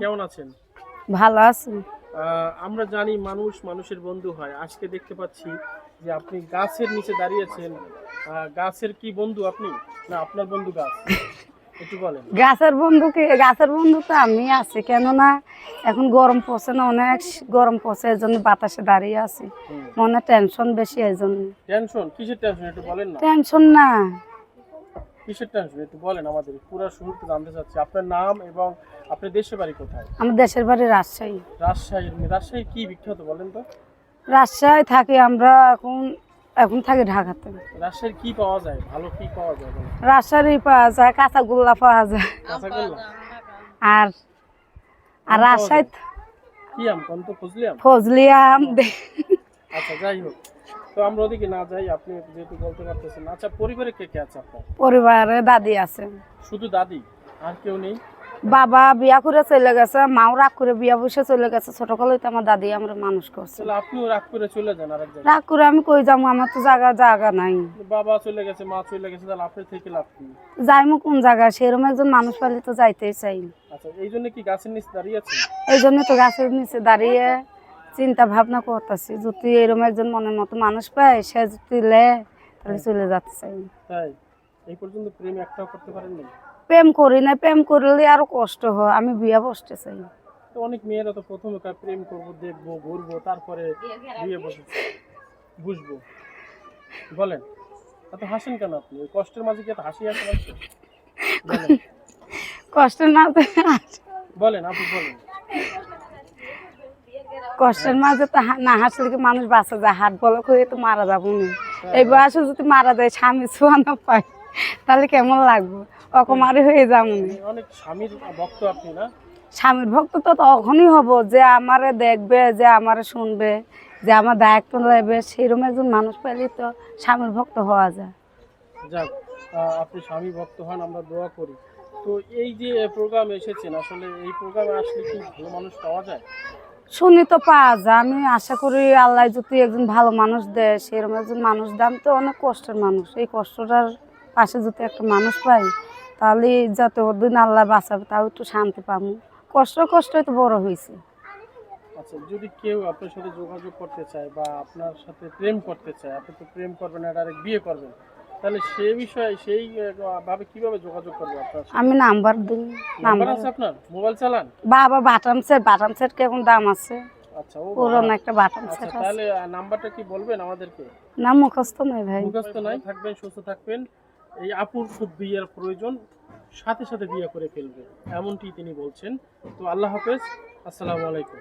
কেমন আছেন? ভালো আছি আহ, আমরা জানি মানুষ মানুষের বন্ধু হয়। আজকে দেখতে পাচ্ছি যে আপনি গাছের নিচে দাঁড়িয়েছেন। গাছের কি বন্ধু আপনি? না আপনার বন্ধু গাছ। একটু বলেন। গাছের বন্ধুকে গাছের বন্ধু তো আমি আছি। কেননা এখন গরম পড়ছে না অনেক গরম পড়ছে এই জন্য বাতাসে দাঁড়িয়ে আছি। মনে টেনশন বেশি এই জন্য টেনশন কিসের টেনশন একটু বলেন না। টেনশন না। কিসের টেনশন একটু বলেন আমাদের। পুরো শুরুতে জানতে চাচ্ছি। আপনার নাম এবং আপনার দেশের বাড়ি কোথায়? আমার দেশের বাড়ি রাজশাহী। রাজশাহীর রাজশাহী কি বিখ্যাত বলেন তো? রাজশাহী থাকি আমরা এখন এখন থাকি ঢাকাতে। রাজশাহীর কি পাওয়া যায়? ভালো কি পাওয়া যায় রাজশাহী পাওয়া যায় কাঁচাগোল্লা পাওয়া যায়। কাঁচাগোল্লা? আর আর রাজশাহী কি আম? কোন তো খুঁজলি আম? ফজলি আম। আচ্ছা যাই হোক। তো আমরা ওদিকে না যাই আপনি যেহেতু বলতে পারতেছেন আচ্ছা পরিবারে কে কে আছে আপনার? পরিবারে দাদি আছে। শুধু দাদি? আর কেউ নেই? বাবা বিয়া করে চলে গেছে মাও রাগ করে বিয়া বসে চলে গেছে। ছোট কালে আমার দাদি আমরা মানুষ করছে। আপনিও রাগ করে চলে যান আরেক রাগ করে আমি কই যাব? আমার তো জায়গা জায়গা নাই। বাবা চলে গেছে মা চলে গেছে তাহলে আপনার থেকে লাভ কি? যাইমু কোন জায়গা? সেরকম একজন মানুষ পালি তো যাইতেই চাই। আচ্ছা এই জন্য কি গাছের নিচে দাঁড়িয়ে আছে? এই জন্য তো গাছের নিচে দাঁড়িয়ে চিন্তা ভাবনা করতেছি যদি এরকম একজন মনের মতো মানুষ পায় সে যদি লে তাহলে চলে যেতে চাই। তাই? এই পর্যন্ত প্রেম একটাও করতে পারেননি? প্রেম করি না প্রেম করলে আরও কষ্ট হয় আমি বিয়া বসতে চাই অনেক মেয়েরা তো প্রথমে প্রেম করব দেখব ঘুরবো তারপরে বিয়ে বসে বুঝব। বলেন এত হাসেন কেন আপনি? কষ্টের মাঝে কি এত হাসি আসে কষ্টের মাঝে বলেন। আপনি বলেন। কষ্টের মাঝে তো না হাসলে কি মানুষ বাঁচা? যায় হাট বলা করে তো মারা যাব না। এই বয়সে যদি মারা যায় স্বামী ছোঁয়া না পায়। তাহলে কেমন লাগবে? অকমারি হয়ে যাব অনেক স্বামীর ভক্ত আপনি না? স্বামীর ভক্ত তো তখনই হব যে আমারে দেখবে যে আমারে শুনবে যে আমার দায়িত্ব নেবে। সেরকম একজন মানুষ পেলে তো স্বামীর ভক্ত হওয়া যায়। যাক আপনি স্বামী ভক্ত হন আমরা দোয়া করি। তো এই যে প্রোগ্রাম এসেছেন আসলে এই প্রোগ্রামে আসলে কি ভালো মানুষ পাওয়া যায়? শুনি তো পাওয়া যায়। আমি আশা করি আল্লাহ যদি একজন ভালো মানুষ দেয় সেরকম একজন মানুষ দাম তো অনেক কষ্টের মানুষ। এই কষ্টটার পাশে যদি একটা মানুষ পাই তাহলে যত দিন আল্লাহ বাঁচাবে তাও একটু শান্তি পাবো। কষ্ট কষ্টই তো বড় হয়েছে। আচ্ছা যদি কেউ আপনার সাথে যোগাযোগ করতে চায় বা আপনার সাথে প্রেম করতে চায় আপনি তো প্রেম করবেন না ডাইরেক্ট বিয়ে করবেন তাহলে সেই বিষয়ে সেই ভাবে কীভাবে যোগাযোগ করবে আপনার আমি নাম্বার দিই। নাম্বার আছে আপনার? মোবাইল চালান? বাবা বাটাম সেট বাটাম সেট কেমন দাম আছে? আচ্ছা ও পুরনো একটা বাটাম আচ্ছা সেট আছে। তাহলে নাম্বারটা কি বলবেন আমাদেরকে? না মুখস্থ নয় ভাই। মুখস্থ নাই? থাকবেন সুস্থ থাকবেন। এই আপুর খুব বিয়ের প্রয়োজন, সাথে সাথে বিয়ে করে ফেলবে এমনটি তিনি বলছেন। তো আল্লাহ হাফেজ, আসসালামু আলাইকুম।